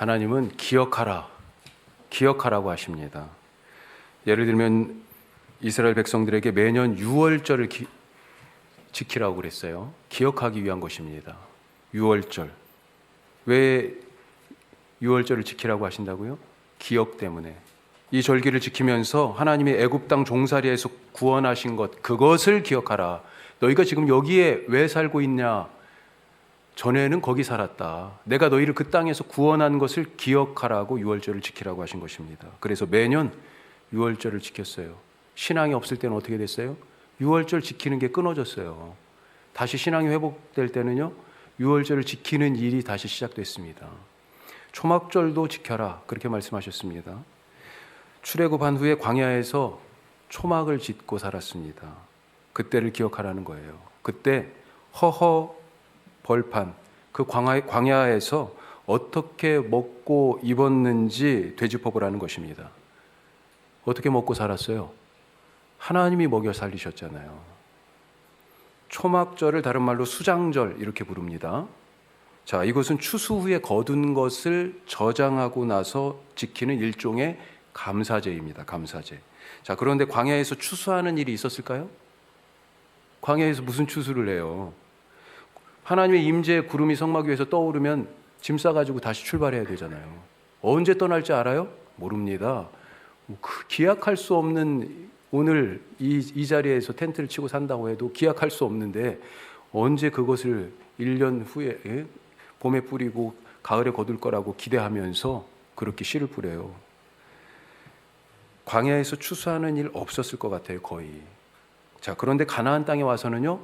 하나님은 기억하라, 기억하라고 하십니다. 예를 들면 이스라엘 백성들에게 매년 6월절을 기, 지키라고 그랬어요. 기억하기 위한 것입니다. 6월절. 왜 6월절을 지키라고 하신다고요? 기억 때문에. 이 절기를 지키면서 하나님이 애굽 땅 종살이에서 구원하신 것 그것을 기억하라. 너희가 지금 여기에 왜 살고 있냐? 전에는 거기 살았다. 내가 너희를 그 땅에서 구원한 것을 기억하라고 6월절을 지키라고 하신 것입니다. 그래서 매년 6월절을 지켰어요. 신앙이 없을 때는 어떻게 됐어요? 6월절 지키는 게 끊어졌어요. 다시 신앙이 회복될 때는요. 6월절을 지키는 일이 다시 시작됐습니다. 초막절도 지켜라. 그렇게 말씀하셨습니다. 출애굽한 후에 광야에서 초막을 짓고 살았습니다. 그때를 기억하라는 거예요. 그때 허허 벌판 그 광야, 광야 에서 어떻게 먹고 입었는지 되짚어 보라는 것입니다. 어떻게 먹고 살았어요? 하나님이 먹여 살리셨잖아요. 초막절을 다른 말로 수장절 이렇게 부릅니다. 자, 이것은 추수 후에 거둔 것을 저장하고 나서 지키는 일종의 감사제입니다. 감사제. 자, 그런데 광야에서 추수하는 일이 있었을까요? 광야에서 무슨 추수를 해요? 하나님의 임재 구름이 성막 위에서 떠오르면 짐 싸가지고 다시 출발해야 되잖아요. 언제 떠날지 알아요? 모릅니다. 그 기약할 수 없는 오늘 이, 이 자리에서 텐트를 치고 산다고 해도 기약할 수 없는데 언제 그것을 1년 후에 예? 봄에 뿌리고 가을에 거둘 거라고 기대하면서 그렇게 씨를 뿌려요. 광야에서 추수하는 일 없었을 것 같아요, 거의. 자, 그런데 가나안 땅에 와서는요,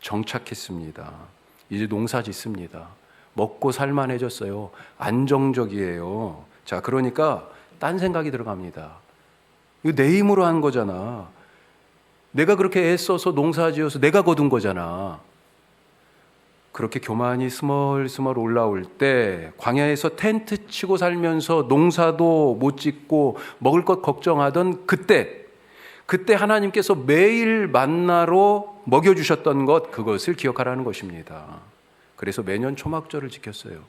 정착했습니다. 이제 농사 짓습니다. 먹고 살만해졌어요. 안정적이에요. 자, 그러니까 딴 생각이 들어갑니다. 이거 내 힘으로 한 거잖아. 내가 그렇게 애써서 농사 지어서 내가 거둔 거잖아. 그렇게 교만이 스멀스멀 올라올 때 광야에서 텐트 치고 살면서 농사도 못 짓고 먹을 것 걱정하던 그때 그때 하나님께서 매일 만나로 먹여 주셨던 것 그것을 기억하라는 것입니다. 그래서 매년 초막절을 지켰어요.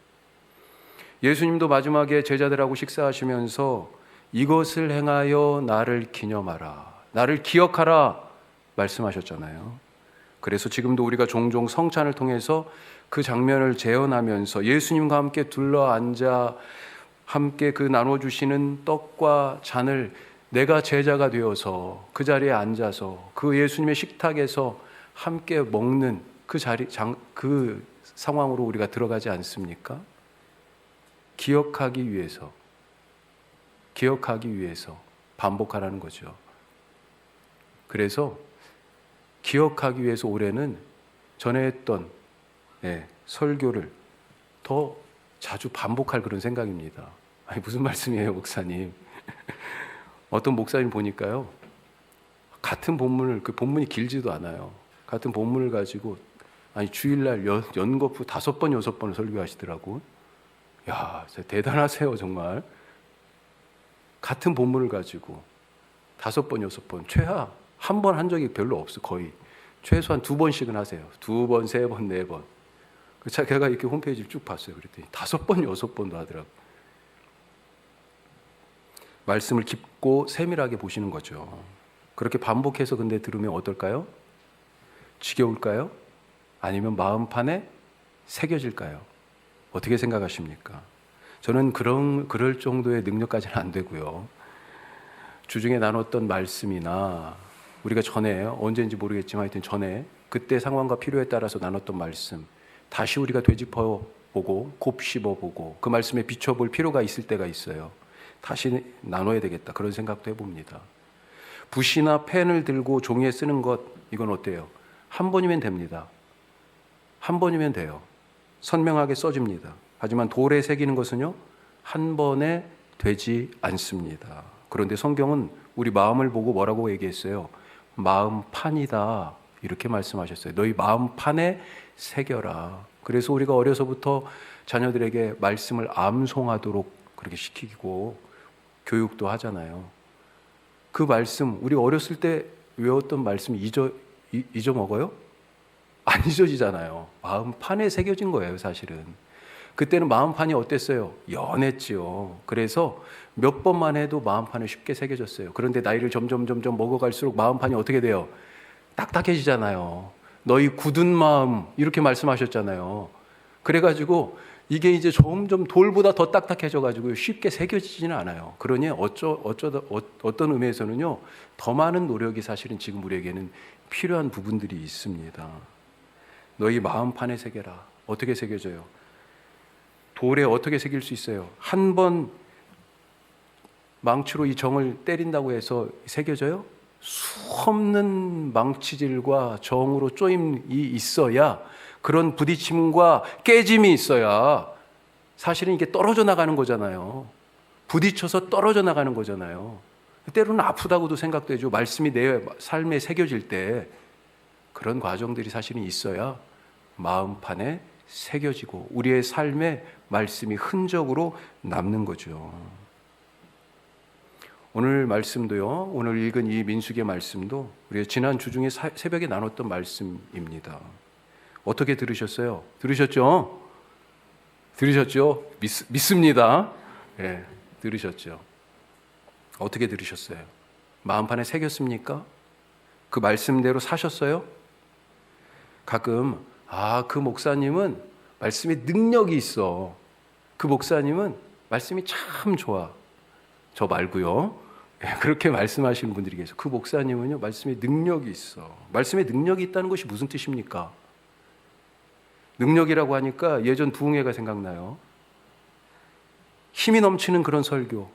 예수님도 마지막에 제자들하고 식사하시면서 이것을 행하여 나를 기념하라. 나를 기억하라 말씀하셨잖아요. 그래서 지금도 우리가 종종 성찬을 통해서 그 장면을 재현하면서 예수님과 함께 둘러 앉아 함께 그 나눠 주시는 떡과 잔을 내가 제자가 되어서 그 자리에 앉아서 그 예수님의 식탁에서 함께 먹는 그 자리 장, 그 상황으로 우리가 들어가지 않습니까? 기억하기 위해서 기억하기 위해서 반복하라는 거죠. 그래서 기억하기 위해서 올해는 전에 했던 예, 설교를 더 자주 반복할 그런 생각입니다. 아니 무슨 말씀이에요, 목사님? 어떤 목사님 보니까요. 같은 본문을 그 본문이 길지도 않아요. 같은 본문을 가지고 아니 주일날 연, 연거푸 다섯 번 여섯 번을 설교하시더라고. 야, 대단하세요 정말. 같은 본문을 가지고 다섯 번 여섯 번 최하 한 번 한 적이 별로 없어 거의 최소한 두 번씩은 하세요. 두 번, 세 번, 네 번. 그 제가 이렇게 홈페이지를 쭉 봤어요. 그랬더니 다섯 번, 여섯 번도 하더라고. 말씀을 깊고 세밀하게 보시는 거죠. 그렇게 반복해서 근데 들으면 어떨까요? 지겨울까요? 아니면 마음판에 새겨질까요? 어떻게 생각하십니까? 저는 그런 그럴 정도의 능력까지는 안 되고요. 주중에 나눴던 말씀이나 우리가 전에 언제인지 모르겠지만 하여튼 전에 그때 상황과 필요에 따라서 나눴던 말씀 다시 우리가 되짚어 보고 곱씹어 보고 그 말씀에 비춰 볼 필요가 있을 때가 있어요. 다시 나눠야 되겠다. 그런 생각도 해 봅니다. 붓이나 펜을 들고 종이에 쓰는 것 이건 어때요? 한 번이면 됩니다. 한 번이면 돼요. 선명하게 써집니다. 하지만 돌에 새기는 것은요, 한 번에 되지 않습니다. 그런데 성경은 우리 마음을 보고 뭐라고 얘기했어요? 마음판이다. 이렇게 말씀하셨어요. 너희 마음판에 새겨라. 그래서 우리가 어려서부터 자녀들에게 말씀을 암송하도록 그렇게 시키고 교육도 하잖아요. 그 말씀, 우리 어렸을 때 외웠던 말씀 잊어, 잊어먹어요? 안 잊어지잖아요. 마음판에 새겨진 거예요, 사실은. 그때는 마음판이 어땠어요? 연했지요. 그래서 몇 번만 해도 마음판을 쉽게 새겨졌어요. 그런데 나이를 점점 점점 먹어갈수록 마음판이 어떻게 돼요? 딱딱해지잖아요. 너희 굳은 마음 이렇게 말씀하셨잖아요. 그래가지고 이게 이제 점점 돌보다 더 딱딱해져 가지고 쉽게 새겨지지는 않아요. 그러니 어쩌 어쩌다 어, 어떤 의미에서는요 더 많은 노력이 사실은 지금 우리에게는 필요한 부분들이 있습니다. 너희 마음판에 새겨라. 어떻게 새겨져요? 돌에 어떻게 새길 수 있어요? 한 번 망치로 이 정을 때린다고 해서 새겨져요? 수 없는 망치질과 정으로 쪼임이 있어야 그런 부딪힘과 깨짐이 있어야 사실은 이게 떨어져 나가는 거잖아요. 부딪혀서 떨어져 나가는 거잖아요. 때로는 아프다고도 생각되죠. 말씀이 내 삶에 새겨질 때 그런 과정들이 사실은 있어야 마음판에 새겨지고 우리의 삶에 말씀이 흔적으로 남는 거죠. 오늘 말씀도요. 오늘 읽은 이 민수기의 말씀도 우리 지난 주 중에 사- 새벽에 나눴던 말씀입니다. 어떻게 들으셨어요? 들으셨죠? 들으셨죠? 믿, 믿습니다. 예, 들으셨죠? 어떻게 들으셨어요? 마음판에 새겼습니까? 그 말씀대로 사셨어요? 가끔 아, 그 목사님은 말씀에 능력이 있어. 그 목사님은 말씀이 참 좋아. 저 말고요. 예, 그렇게 말씀하시는 분들이 계세요. 그 목사님은요, 말씀에 능력이 있어. 말씀에 능력이 있다는 것이 무슨 뜻입니까? 능력이라고 하니까 예전 부흥회가 생각나요. 힘이 넘치는 그런 설교.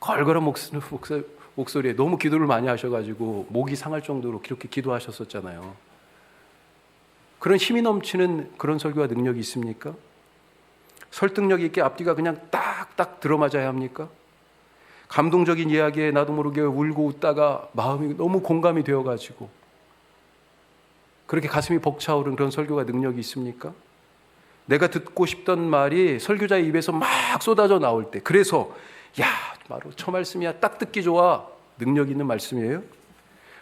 걸걸한 목소, 목소, 목소 리에 너무 기도를 많이 하셔가지고 목이 상할 정도로 그렇게 기도하셨었잖아요. 그런 힘이 넘치는 그런 설교와 능력이 있습니까? 설득력 있게 앞뒤가 그냥 딱딱 들어맞아야 합니까? 감동적인 이야기에 나도 모르게 울고 웃다가 마음이 너무 공감이 되어가지고 그렇게 가슴이 벅차오른 그런 설교가 능력이 있습니까? 내가 듣고 싶던 말이 설교자의 입에서 막 쏟아져 나올 때 그래서 야 바로 저 말씀이야 딱 듣기 좋아 능력 있는 말씀이에요?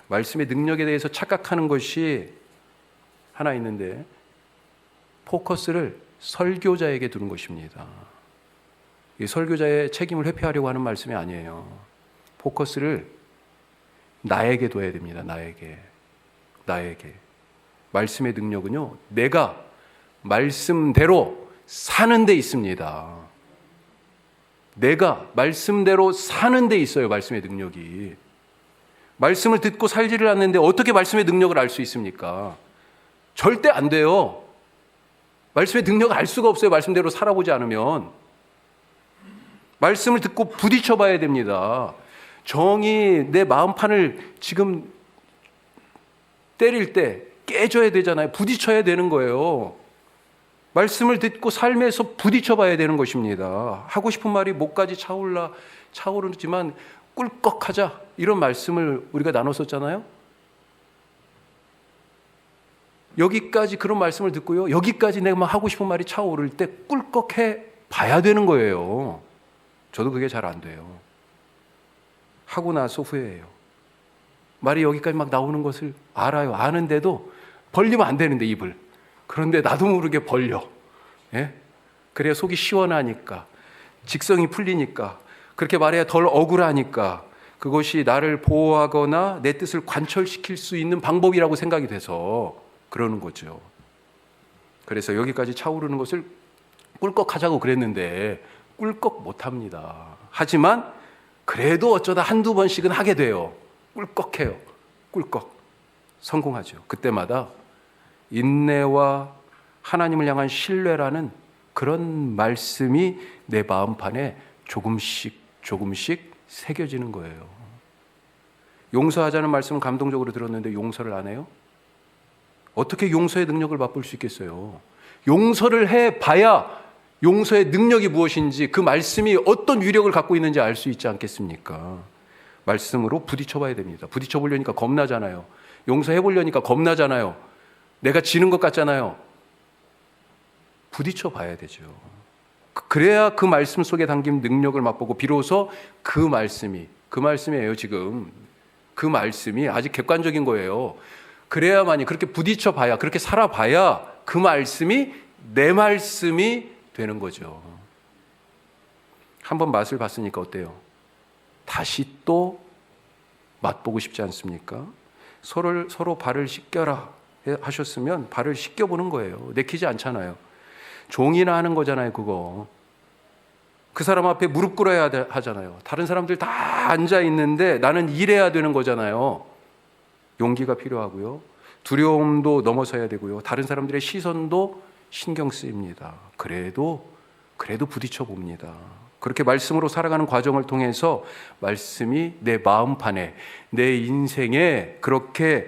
말씀의 능력에 대해서 착각하는 것이 하나 있는데 포커스를 설교자에게 두는 것입니다. 이 설교자의 책임을 회피하려고 하는 말씀이 아니에요. 포커스를 나에게 둬야 됩니다. 나에게. 나에게. 말씀의 능력은요. 내가 말씀대로 사는 데 있습니다. 내가 말씀대로 사는 데 있어요. 말씀의 능력이. 말씀을 듣고 살지를 않는데 어떻게 말씀의 능력을 알 수 있습니까? 절대 안 돼요. 말씀의 능력을 알 수가 없어요. 말씀대로 살아보지 않으면. 말씀을 듣고 부딪혀 봐야 됩니다. 정이 내 마음판을 지금 때릴 때 깨져야 되잖아요. 부딪혀야 되는 거예요. 말씀을 듣고 삶에서 부딪혀 봐야 되는 것입니다. 하고 싶은 말이 목까지 차올라 차오르지만 꿀꺽하자 이런 말씀을 우리가 나눴었잖아요. 여기까지 그런 말씀을 듣고요. 여기까지 내가 막 하고 싶은 말이 차오를 때 꿀꺽해 봐야 되는 거예요. 저도 그게 잘 안 돼요. 하고 나서 후회해요. 말이 여기까지 막 나오는 것을 알아요. 아는데도 벌리면 안 되는데 입을. 그런데 나도 모르게 벌려. 예? 그래야 속이 시원하니까 직성이 풀리니까 그렇게 말해야 덜 억울하니까 그것이 나를 보호하거나 내 뜻을 관철시킬 수 있는 방법이라고 생각이 돼서 그러는 거죠. 그래서 여기까지 차오르는 것을 꿀꺽 하자고 그랬는데 꿀꺽 못 합니다. 하지만 그래도 어쩌다 한두 번씩은 하게 돼요. 꿀꺽해요. 꿀꺽. 성공하죠. 그때마다 인내와 하나님을 향한 신뢰라는 그런 말씀이 내 마음판에 조금씩 조금씩 새겨지는 거예요. 용서하자는 말씀은 감동적으로 들었는데 용서를 안 해요? 어떻게 용서의 능력을 맛볼 수 있겠어요? 용서를 해 봐야 용서의 능력이 무엇인지 그 말씀이 어떤 위력을 갖고 있는지 알 수 있지 않겠습니까? 말씀으로 부딪혀 봐야 됩니다. 부딪혀 보려니까 겁나잖아요. 용서해 보려니까 겁나잖아요. 내가 지는 것 같잖아요. 부딪혀 봐야 되죠. 그래야 그 말씀 속에 담긴 능력을 맛보고 비로소 그 말씀이 그 말씀이에요, 지금. 그 말씀이 아직 객관적인 거예요. 그래야만이 그렇게 부딪혀 봐야 그렇게 살아 봐야 그 말씀이 내 말씀이 되는 거죠. 한번 맛을 봤으니까 어때요? 다시 또 맛보고 싶지 않습니까? 서로 서로 발을 씻겨라 하셨으면 발을 씻겨 보는 거예요. 내키지 않잖아요. 종이나 하는 거잖아요, 그거. 그 사람 앞에 무릎 꿇어야 돼- 하잖아요. 다른 사람들 다 앉아 있는데 나는 일해야 되는 거잖아요. 용기가 필요하고요. 두려움도 넘어서야 되고요. 다른 사람들의 시선도 신경 쓰입니다. 그래도 그래도 부딪혀 봅니다. 그렇게 말씀으로 살아가는 과정을 통해서 말씀이 내 마음판에 내 인생에 그렇게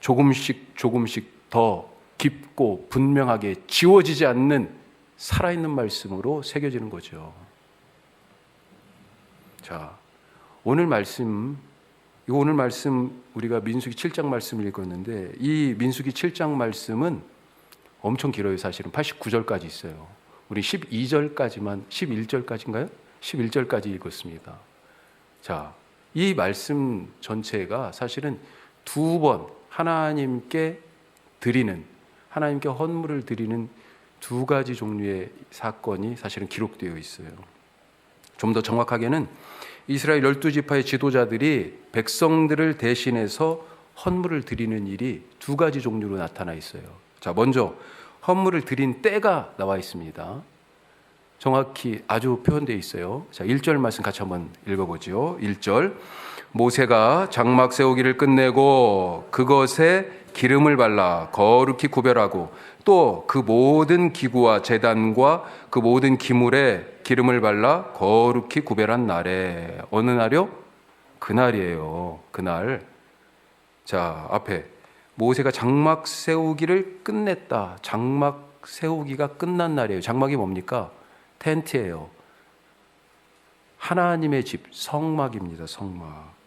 조금씩 조금씩 더 깊고 분명하게 지워지지 않는 살아있는 말씀으로 새겨지는 거죠. 자, 오늘 말씀 이 오늘 말씀 우리가 민수기 7장 말씀을 읽었는데 이 민수기 7장 말씀은 엄청 길어요, 사실은. 89절까지 있어요. 우리 12절까지만 11절까지인가요? 11절까지 읽었습니다. 자, 이 말씀 전체가 사실은 두 번 하나님께 드리는 하나님께 헌물을 드리는 두 가지 종류의 사건이 사실은 기록되어 있어요. 좀 더 정확하게는 이스라엘 열두 지파의 지도자들이 백성들을 대신해서 헌물을 드리는 일이 두 가지 종류로 나타나 있어요. 자, 먼저 헌물을 드린 때가 나와 있습니다. 정확히 아주 표현되어 있어요. 자, 1절 말씀 같이 한번 읽어보죠. 1절. 모세가 장막 세우기를 끝내고 그것에 기름을 발라 거룩히 구별하고 또 그 모든 기구와 재단과 그 모든 기물에 기름을 발라 거룩히 구별한 날에 어느 날요? 그날이에요. 그날. 자, 앞에 모세가 장막 세우기를 끝냈다. 장막 세우기가 끝난 날이에요. 장막이 뭡니까? 텐트예요. 하나님의 집, 성막입니다. 성막.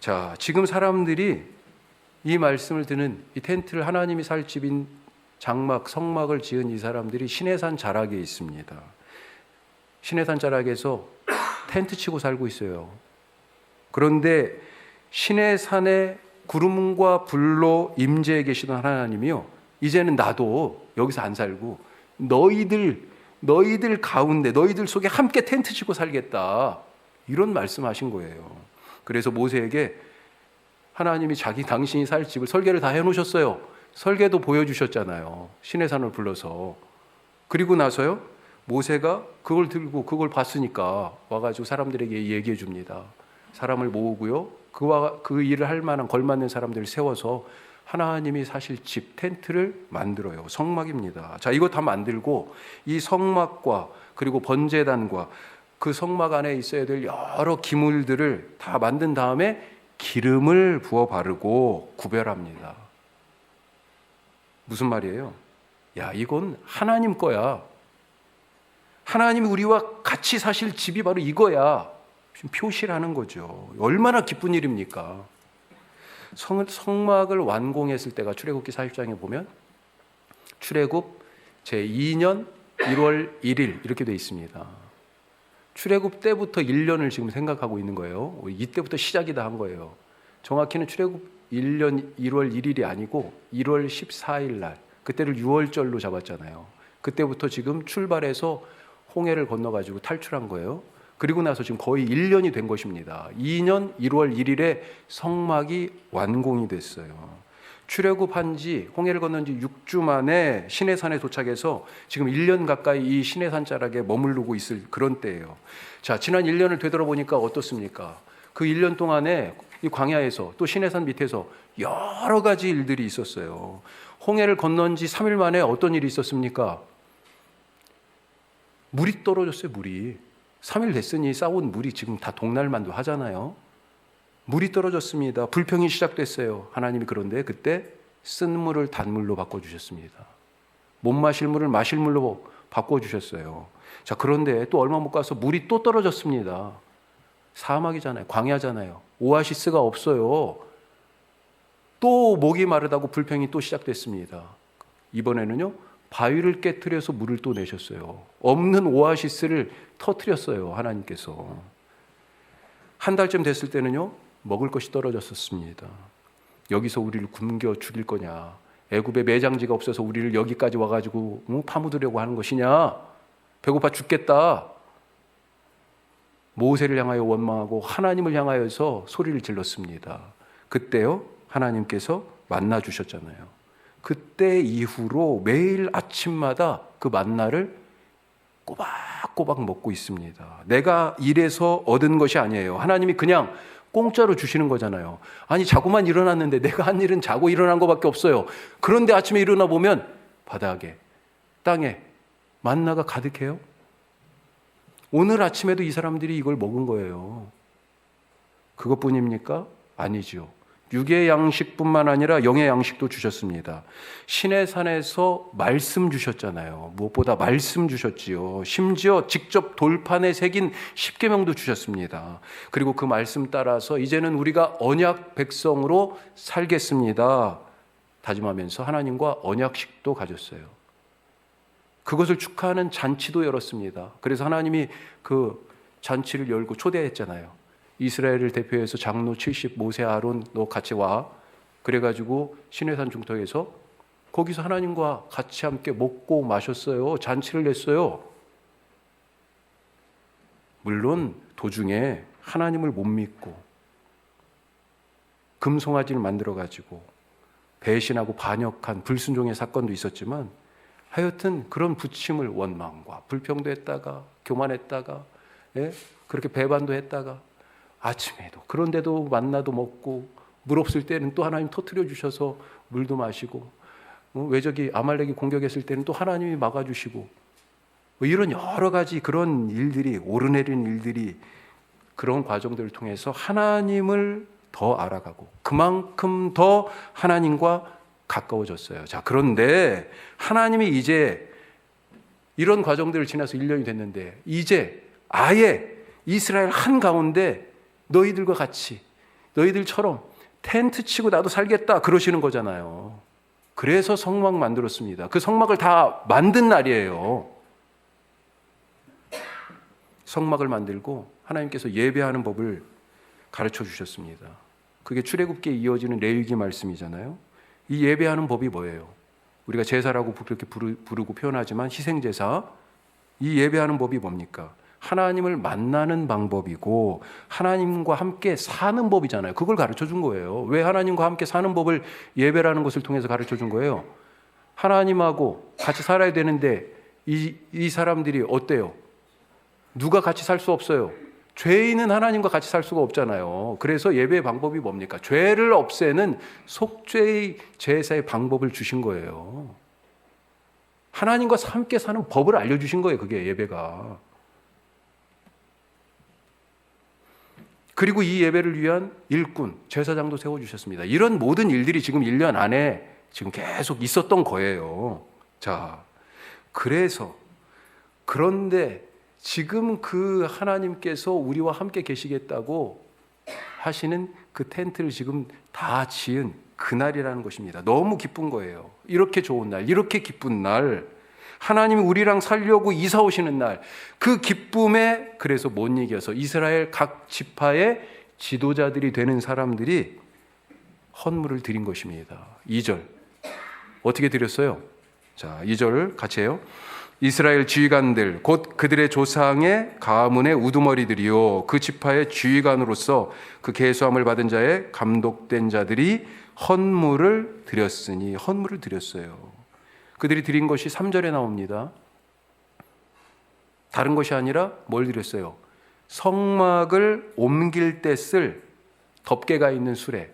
자, 지금 사람들이 이 말씀을 듣는 이 텐트를 하나님이 살 집인 장막, 성막을 지은 이 사람들이 신해산 자락에 있습니다. 신해산 자락에서 텐트 치고 살고 있어요. 그런데 신해산의 구름과 불로 임재해 계시던 하나님이요. 이제는 나도 여기서 안 살고 너희들 너희들 가운데 너희들 속에 함께 텐트 치고 살겠다. 이런 말씀하신 거예요. 그래서 모세에게 하나님이 자기 당신이 살 집을 설계를 다 해놓으셨어요. 설계도 보여주셨잖아요. 신해산을 불러서 그리고 나서요 모세가 그걸 들고 그걸 봤으니까 와가지고 사람들에게 얘기해 줍니다. 사람을 모으고요 그와 그 일을 할 만한 걸맞는 사람들을 세워서 하나님이 사실 집 텐트를 만들어요. 성막입니다. 자, 이거 다 만들고 이 성막과 그리고 번제단과 그 성막 안에 있어야 될 여러 기물들을 다 만든 다음에 기름을 부어 바르고 구별합니다. 무슨 말이에요? 야, 이건 하나님 거야. 하나님이 우리와 같이 사실 집이 바로 이거야. 지금 표시를 하는 거죠. 얼마나 기쁜 일입니까? 성, 성막을 완공했을 때가 출애굽기 40장에 보면 출애굽 제 2년 1월 1일 이렇게 돼 있습니다. 출애굽 때부터 1년을 지금 생각하고 있는 거예요. 이때부터 시작이다 한 거예요. 정확히는 출애굽 1년 1월 1일이 아니고 1월 14일 날 그때를 6월절로 잡았잖아요. 그때부터 지금 출발해서 홍해를 건너 가지고 탈출한 거예요. 그리고 나서 지금 거의 1년이 된 것입니다. 2년 1월 1일에 성막이 완공이 됐어요. 출애굽한 지 홍해를 건넌 지 6주 만에 시내산에 도착해서 지금 1년 가까이 이 시내산 자락에 머무르고 있을 그런 때예요. 자, 지난 1년을 되돌아보니까 어떻습니까? 그 1년 동안에 이 광야에서 또 시내산 밑에서 여러 가지 일들이 있었어요. 홍해를 건넌 지 3일 만에 어떤 일이 있었습니까? 물이 떨어졌어요, 물이. 3일 됐으니 쌓은 물이 지금 다 동날만도 하잖아요. 물이 떨어졌습니다. 불평이 시작됐어요. 하나님이 그런데 그때 쓴 물을 단물로 바꿔주셨습니다. 못 마실 물을 마실 물로 바꿔주셨어요. 자, 그런데 또 얼마 못 가서 물이 또 떨어졌습니다. 사막이잖아요. 광야잖아요. 오아시스가 없어요. 또 목이 마르다고 불평이 또 시작됐습니다. 이번에는요, 바위를 깨뜨려서 물을 또 내셨어요. 없는 오아시스를 터뜨렸어요. 하나님께서. 한 달쯤 됐을 때는요, 먹을 것이 떨어졌었습니다. 여기서 우리를 굶겨 죽일 거냐? 애굽에 매장지가 없어서 우리를 여기까지 와가지고 뭐 파묻으려고 하는 것이냐? 배고파 죽겠다. 모세를 향하여 원망하고 하나님을 향하여서 소리를 질렀습니다. 그때요, 하나님께서 만나 주셨잖아요. 그때 이후로 매일 아침마다 그 만나를 꼬박꼬박 먹고 있습니다. 내가 일해서 얻은 것이 아니에요. 하나님이 그냥 공짜로 주시는 거잖아요. 아니, 자고만 일어났는데 내가 한 일은 자고 일어난 것밖에 없어요. 그런데 아침에 일어나 보면 바닥에, 땅에 만나가 가득해요. 오늘 아침에도 이 사람들이 이걸 먹은 거예요. 그것뿐입니까? 아니지요. 육의 양식뿐만 아니라 영의 양식도 주셨습니다. 신의 산에서 말씀 주셨잖아요. 무엇보다 말씀 주셨지요. 심지어 직접 돌판에 새긴 십계명도 주셨습니다. 그리고 그 말씀 따라서 이제는 우리가 언약 백성으로 살겠습니다. 다짐하면서 하나님과 언약식도 가졌어요. 그것을 축하하는 잔치도 열었습니다. 그래서 하나님이 그 잔치를 열고 초대했잖아요. 이스라엘을 대표해서 장로 70 모세 아론 너 같이 와. 그래가지고 시내산 중턱에서 거기서 하나님과 같이 함께 먹고 마셨어요. 잔치를 냈어요. 물론 도중에 하나님을 못 믿고 금송아지를 만들어 가지고 배신하고 반역한 불순종의 사건도 있었지만 하여튼 그런 부침을 원망과 불평도 했다가 교만했다가 예? 그렇게 배반도 했다가 아침에도 그런데도 만나도 먹고 물 없을 때는 또 하나님 터트려 주셔서 물도 마시고 어, 외적이 아말렉이 공격했을 때는 또 하나님이 막아주시고 뭐 이런 여러 가지 그런 일들이 오르내린 일들이 그런 과정들을 통해서 하나님을 더 알아가고 그만큼 더 하나님과 가까워졌어요. 자, 그런데 하나님이 이제 이런 과정들을 지나서 1년이 됐는데 이제 아예 이스라엘 한 가운데 너희들과 같이 너희들처럼 텐트 치고 나도 살겠다 그러시는 거잖아요. 그래서 성막 만들었습니다. 그 성막을 다 만든 날이에요. 성막을 만들고 하나님께서 예배하는 법을 가르쳐 주셨습니다. 그게 출애굽기에 이어지는 레위기 말씀이잖아요. 이 예배하는 법이 뭐예요? 우리가 제사라고 그렇게 부르고 표현하지만 희생 제사 이 예배하는 법이 뭡니까? 하나님을 만나는 방법이고 하나님과 함께 사는 법이잖아요. 그걸 가르쳐 준 거예요. 왜 하나님과 함께 사는 법을 예배라는 것을 통해서 가르쳐 준 거예요? 하나님하고 같이 살아야 되는데 이, 이 사람들이 어때요? 누가 같이 살 수 없어요. 죄인은 하나님과 같이 살 수가 없잖아요. 그래서 예배의 방법이 뭡니까? 죄를 없애는 속죄의 제사의 방법을 주신 거예요. 하나님과 함께 사는 법을 알려주신 거예요. 그게 예배가. 그리고 이 예배를 위한 일꾼, 제사장도 세워주셨습니다. 이런 모든 일들이 지금 1년 안에 지금 계속 있었던 거예요. 자, 그래서, 그런데 지금 그 하나님께서 우리와 함께 계시겠다고 하시는 그 텐트를 지금 다 지은 그날이라는 것입니다. 너무 기쁜 거예요. 이렇게 좋은 날, 이렇게 기쁜 날, 하나님이 우리랑 살려고 이사 오시는 날, 그 기쁨에 그래서 못 이겨서 이스라엘 각 지파의 지도자들이 되는 사람들이 헌물을 드린 것입니다. 2절. 어떻게 드렸어요? 자, 2절 같이 해요. 이스라엘 지휘관들 곧 그들의 조상의 가문의 우두머리들이요 그 지파의 지휘관으로서 그 계수함을 받은 자의 감독된 자들이 헌물을 드렸으니 헌물을 드렸어요. 그들이 드린 것이 3절에 나옵니다. 다른 것이 아니라 뭘 드렸어요? 성막을 옮길 때 쓸 덮개가 있는 수레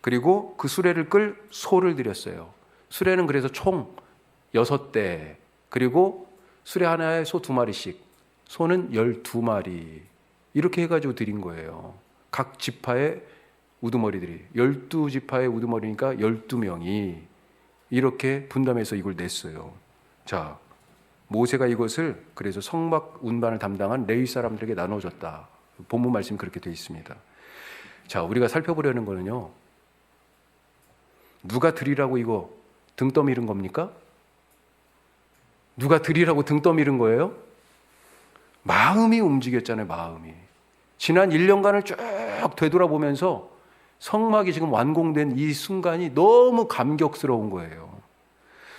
그리고 그 수레를 끌 소를 드렸어요. 수레는 그래서 총 6대 그리고 수레 하나에 소 두 마리씩 소는 12마리 이렇게 해가지고 드린 거예요. 각 지파의 우두머리들이 12지파의 우두머리니까 12명이 이렇게 분담해서 이걸 냈어요. 자, 모세가 이것을 그래서 성막 운반을 담당한 레위 사람들에게 나눠줬다. 본문 말씀 그렇게 되어 있습니다. 자, 우리가 살펴보려는 거는요. 누가 드리라고 이거 등 떠미른 겁니까? 누가 드리라고 등 떠미른 거예요? 마음이 움직였잖아요, 마음이. 지난 1년간을 쭉 되돌아보면서 성막이 지금 완공된 이 순간이 너무 감격스러운 거예요.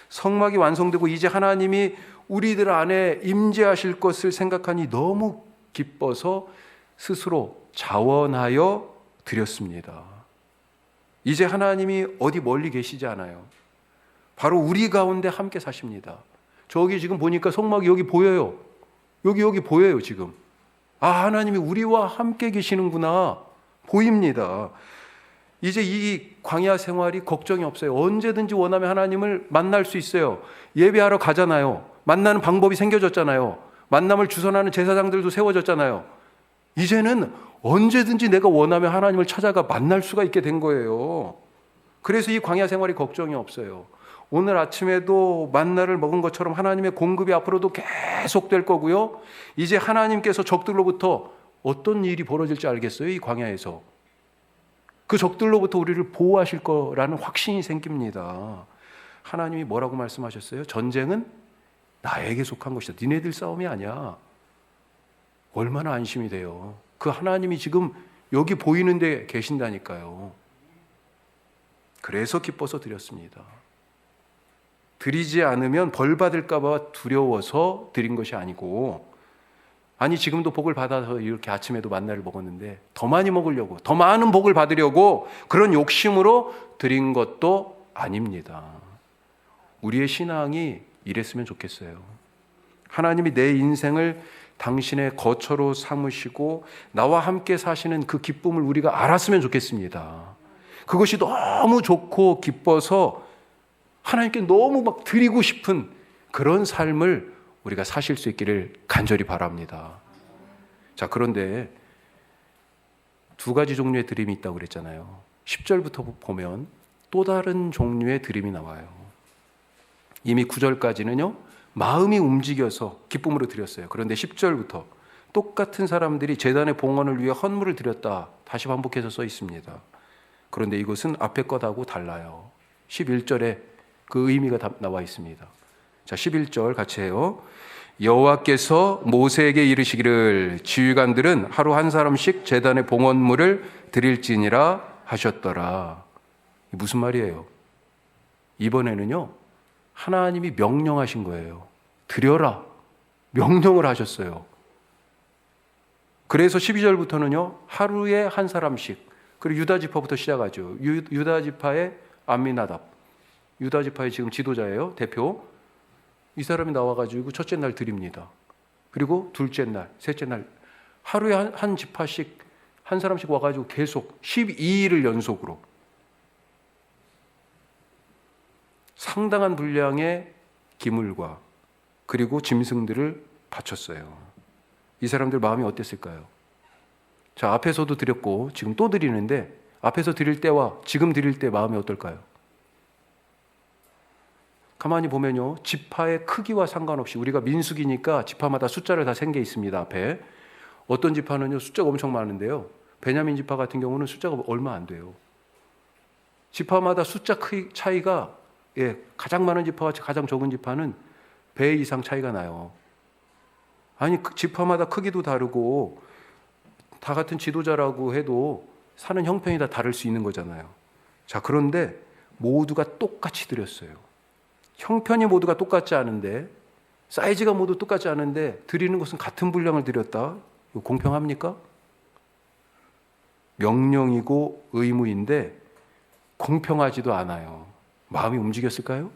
성막이 완성되고 이제 하나님이 우리들 안에 임재하실 것을 생각하니 너무 기뻐서 스스로 자원하여 드렸습니다. 이제 하나님이 어디 멀리 계시지 않아요. 바로 우리 가운데 함께 사십니다. 저기 지금 보니까 성막이 여기 보여요. 여기 여기 보여요, 지금. 아, 하나님이 우리와 함께 계시는구나. 보입니다. 이제 이 광야 생활이 걱정이 없어요. 언제든지 원하면 하나님을 만날 수 있어요. 예배하러 가잖아요. 만나는 방법이 생겨졌잖아요. 만남을 주선하는 제사장들도 세워졌잖아요. 이제는 언제든지 내가 원하면 하나님을 찾아가 만날 수가 있게 된 거예요. 그래서 이 광야 생활이 걱정이 없어요. 오늘 아침에도 만나를 먹은 것처럼 하나님의 공급이 앞으로도 계속 될 거고요. 이제 하나님께서 적들로부터 어떤 일이 벌어질지 알겠어요. 이 광야에서. 그 적들로부터 우리를 보호하실 거라는 확신이 생깁니다. 하나님이 뭐라고 말씀하셨어요? 전쟁은 나에게 속한 것이다. 니네들 싸움이 아니야. 얼마나 안심이 돼요. 그 하나님이 지금 여기 보이는데 계신다니까요. 그래서 기뻐서 드렸습니다. 드리지 않으면 벌 받을까봐 두려워서 드린 것이 아니고, 아니, 지금도 복을 받아서 이렇게 아침에도 만나를 먹었는데, 더 많이 먹으려고, 더 많은 복을 받으려고 그런 욕심으로 드린 것도 아닙니다. 우리의 신앙이 이랬으면 좋겠어요. 하나님이 내 인생을 당신의 거처로 삼으시고 나와 함께 사시는 그 기쁨을 우리가 알았으면 좋겠습니다. 그것이 너무 좋고 기뻐서 하나님께 너무 막 드리고 싶은 그런 삶을 우리가 사실 수 있기를 간절히 바랍니다. 자, 그런데 두 가지 종류의 드림이 있다고 그랬잖아요. 10절부터 보면 또 다른 종류의 드림이 나와요. 이미 9절까지는요, 마음이 움직여서 기쁨으로 드렸어요. 그런데 10절부터 똑같은 사람들이 재단의 봉헌을 위해 헌물을 드렸다. 다시 반복해서 써 있습니다. 그런데 이것은 앞에 것하고 달라요. 11절에 그 의미가 나와 있습니다. 자, 11절 같이 해요. 여호와께서 모세에게 이르시기를 지휘관들은 하루 한 사람씩 재단의 봉헌물을 드릴지니라 하셨더라. 무슨 말이에요? 이번에는요. 하나님이 명령하신 거예요. 드려라. 명령을 하셨어요. 그래서 12절부터는요, 하루에 한 사람씩, 그리고 유다 지파부터 시작하죠. 유, 다 지파의 안미나답. 유다 지파의 지금 지도자예요, 대표. 이 사람이 나와가지고 첫째 날 드립니다. 그리고 둘째 날, 셋째 날, 하루에 한, 한 지파씩, 한 사람씩 와가지고 계속 12일을 연속으로 상당한 분량의 기물과 그리고 짐승들을 바쳤어요. 이 사람들 마음이 어땠을까요? 자, 앞에서도 드렸고 지금 또 드리는데 앞에서 드릴 때와 지금 드릴 때 마음이 어떨까요? 가만히 보면요. 지파의 크기와 상관없이 우리가 민숙이니까 지파마다 숫자를 다 생겨 있습니다. 앞에. 어떤 지파는요. 숫자가 엄청 많은데요. 베냐민 지파 같은 경우는 숫자가 얼마 안 돼요. 지파마다 숫자 차이가 예, 가장 많은 지파와 가장 적은 지파는 배 이상 차이가 나요. 아니, 그 지파마다 크기도 다르고 다 같은 지도자라고 해도 사는 형편이 다 다를 수 있는 거잖아요. 자, 그런데 모두가 똑같이 드렸어요. 형편이 모두가 똑같지 않은데 사이즈가 모두 똑같지 않은데 드리는 것은 같은 분량을 드렸다. 공평합니까? 명령이고 의무인데 공평하지도 않아요. 마음이 움직였을까요?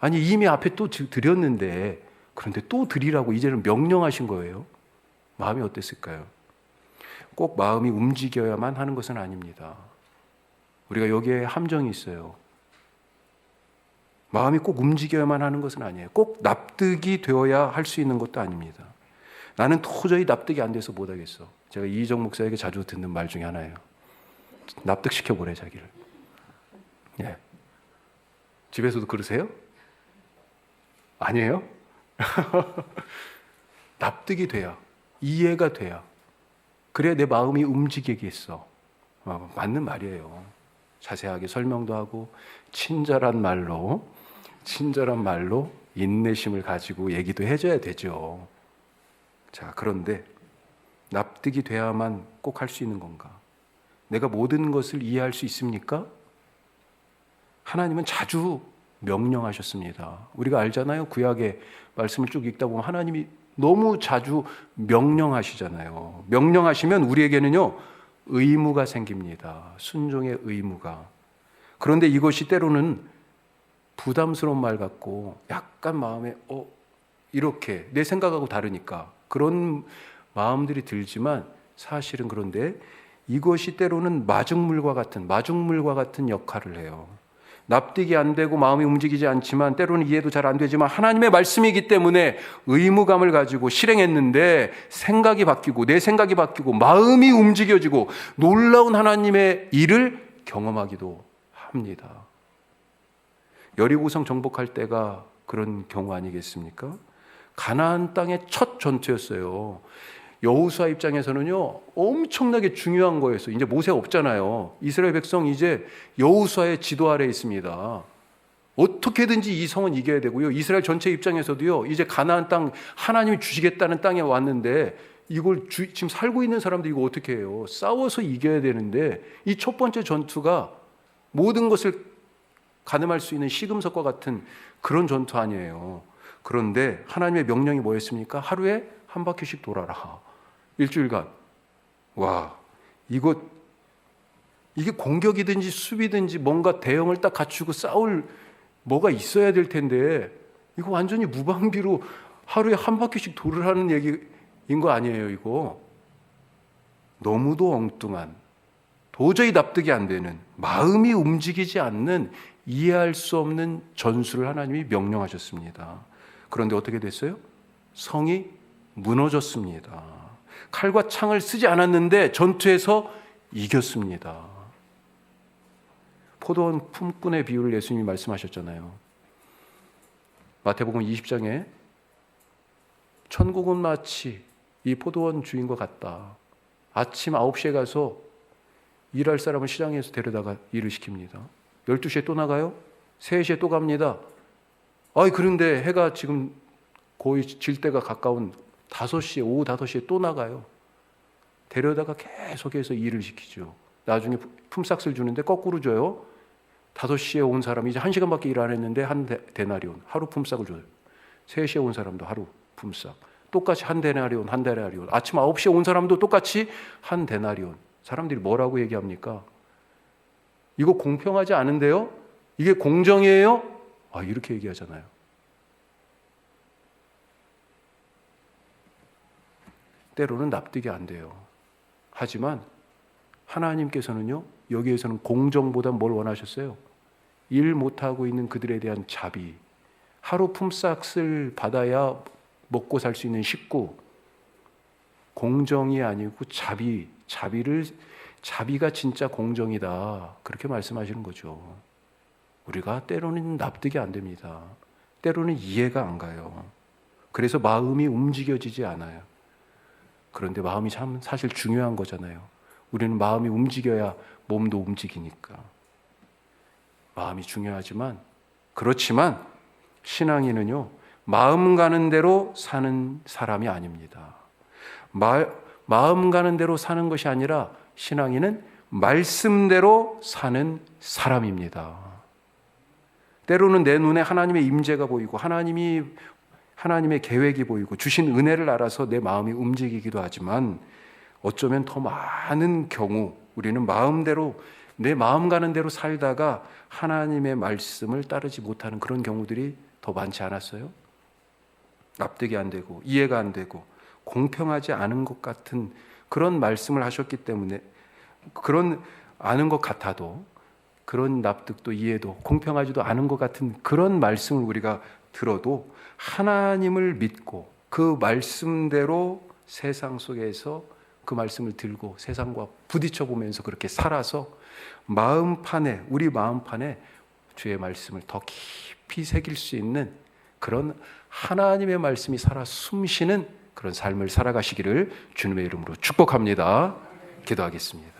아니 이미 앞에 또 드렸는데 그런데 또 드리라고 이제는 명령하신 거예요. 마음이 어땠을까요? 꼭 마음이 움직여야만 하는 것은 아닙니다. 우리가 여기에 함정이 있어요. 마음이 꼭 움직여야만 하는 것은 아니에요. 꼭 납득이 되어야 할 수 있는 것도 아닙니다. 나는 도저히 납득이 안 돼서 못하겠어. 제가 이정 목사에게 자주 듣는 말 중에 하나예요. 납득시켜 보래 자기를. 예. 집에서도 그러세요? 아니에요? 납득이 돼야, 이해가 돼야. 그래야 내 마음이 움직이겠어. 어, 맞는 말이에요. 자세하게 설명도 하고, 친절한 말로, 친절한 말로 인내심을 가지고 얘기도 해줘야 되죠. 자, 그런데 납득이 돼야만 꼭 할 수 있는 건가? 내가 모든 것을 이해할 수 있습니까? 하나님은 자주 명령하셨습니다. 우리가 알잖아요. 구약의 말씀을 쭉 읽다 보면 하나님이 너무 자주 명령하시잖아요. 명령하시면 우리에게는요, 의무가 생깁니다. 순종의 의무가. 그런데 이것이 때로는 부담스러운 말 같고 약간 마음에, 어, 이렇게 내 생각하고 다르니까 그런 마음들이 들지만 사실은 그런데 이것이 때로는 마중물과 같은, 마중물과 같은 역할을 해요. 납득이 안 되고 마음이 움직이지 않지만 때로는 이해도 잘 안 되지만 하나님의 말씀이기 때문에 의무감을 가지고 실행했는데 생각이 바뀌고 내 생각이 바뀌고 마음이 움직여지고 놀라운 하나님의 일을 경험하기도 합니다. 여리고성 정복할 때가 그런 경우 아니겠습니까? 가나안 땅의 첫 전투였어요. 여호수아 입장에서는요 엄청나게 중요한 거였어요. 이제 모세 없잖아요. 이스라엘 백성 이제 여호수아의 지도 아래 있습니다. 어떻게든지 이 성은 이겨야 되고요. 이스라엘 전체 입장에서도요. 이제 가나안 땅 하나님이 주시겠다는 땅에 왔는데 이걸 주, 지금 살고 있는 사람들 이거 어떻게 해요? 싸워서 이겨야 되는데 이 첫 번째 전투가 모든 것을 가늠할 수 있는 시금석과 같은 그런 전투 아니에요. 그런데 하나님의 명령이 뭐였습니까? 하루에 한 바퀴씩 돌아라. 일주일간. 와, 이거, 이게 공격이든지 수비든지 뭔가 대응을 딱 갖추고 싸울 뭐가 있어야 될 텐데, 이거 완전히 무방비로 하루에 한 바퀴씩 돌을 하는 얘기인 거 아니에요, 이거. 너무도 엉뚱한, 도저히 납득이 안 되는, 마음이 움직이지 않는, 이해할 수 없는 전술을 하나님이 명령하셨습니다. 그런데 어떻게 됐어요? 성이 무너졌습니다. 칼과 창을 쓰지 않았는데 전투에서 이겼습니다. 포도원 품꾼의 비유를 예수님이 말씀하셨잖아요. 마태복음 20장에 천국은 마치 이 포도원 주인과 같다. 아침 9시에 가서 일할 사람을 시장에서 데려다가 일을 시킵니다. 12시에 또 나가요? 3시에 또 갑니다. 아이, 그런데 해가 지금 거의 질 때가 가까운 5시에, 오후 5시에 또 나가요. 데려다가 계속해서 일을 시키죠. 나중에 품삯을 주는데 거꾸로 줘요. 5시에 온 사람이 이제 1시간밖에 일 안 했는데 한 데나리온, 하루 품삯을 줘요. 3시에 온 사람도 하루 품삯. 똑같이 한 데나리온, 한 데나리온. 아침 9시에 온 사람도 똑같이 한 데나리온. 사람들이 뭐라고 얘기합니까? 이거 공평하지 않은데요? 이게 공정이에요? 아, 이렇게 얘기하잖아요. 때로는 납득이 안 돼요. 하지만 하나님께서는요, 여기에서는 공정보다 뭘 원하셨어요? 일 못하고 있는 그들에 대한 자비. 하루 품삯을 받아야 먹고 살 수 있는 식구. 공정이 아니고 자비, 자비를, 자비가 진짜 공정이다. 그렇게 말씀하시는 거죠. 우리가 때로는 납득이 안 됩니다. 때로는 이해가 안 가요. 그래서 마음이 움직여지지 않아요. 그런데 마음이 참 사실 중요한 거잖아요. 우리는 마음이 움직여야 몸도 움직이니까. 마음이 중요하지만, 그렇지만, 신앙인은요, 마음 가는 대로 사는 사람이 아닙니다. 마, 마음 가는 대로 사는 것이 아니라, 신앙인은 말씀대로 사는 사람입니다. 때로는 내 눈에 하나님의 임재가 보이고 하나님이 하나님의 계획이 보이고 주신 은혜를 알아서 내 마음이 움직이기도 하지만 어쩌면 더 많은 경우 우리는 마음대로 내 마음 가는 대로 살다가 하나님의 말씀을 따르지 못하는 그런 경우들이 더 많지 않았어요? 납득이 안 되고 이해가 안 되고 공평하지 않은 것 같은 그런 말씀을 하셨기 때문에 그런 아는 것 같아도 그런 납득도 이해도 공평하지도 않은 것 같은 그런 말씀을 우리가 들어도 하나님을 믿고 그 말씀대로 세상 속에서 그 말씀을 들고 세상과 부딪혀 보면서 그렇게 살아서 마음판에 우리 마음판에 주의 말씀을 더 깊이 새길 수 있는 그런 하나님의 말씀이 살아 숨쉬는 그런 삶을 살아가시기를 주님의 이름으로 축복합니다. 기도하겠습니다.